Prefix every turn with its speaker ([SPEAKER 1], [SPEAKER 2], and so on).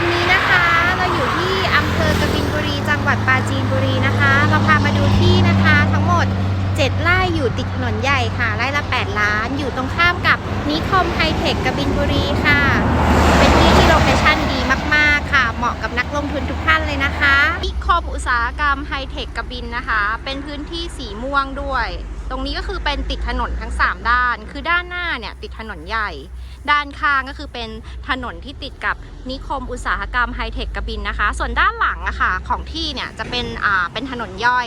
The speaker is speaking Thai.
[SPEAKER 1] วันนี้นะคะเราอยู่ที่อำเภอกบินบุรี จังหวัดปราจีนบุรีนะคะ เราพามาดูที่นะคะทั้งหมด 7 ไร่อยู่ติดถนนใหญ่ค่ะ ไร่ละ 8 ล้าน อยู่ตรงข้ามกับนิคมไฮเทคกบินบุรีค่ะานเลยนะคะนิคมอุตสาหกรรมไฮเทคกระบินนะคะ เป็นพื้นที่สีม่วงด้วย ตรงนี้ก็คือเป็นติดถนนทั้ง 3 ด้าน คือด้านหน้าเนี่ยติดถนนใหญ่ ด้านข้างก็คือเป็นถนนที่ติดกับนิคมอุตสาหกรรมไฮเทคกระบินนะคะ ส่วนด้านหลังอะค่ะของที่เนี่ยจะเป็นอ่าเป็นถนนย่อย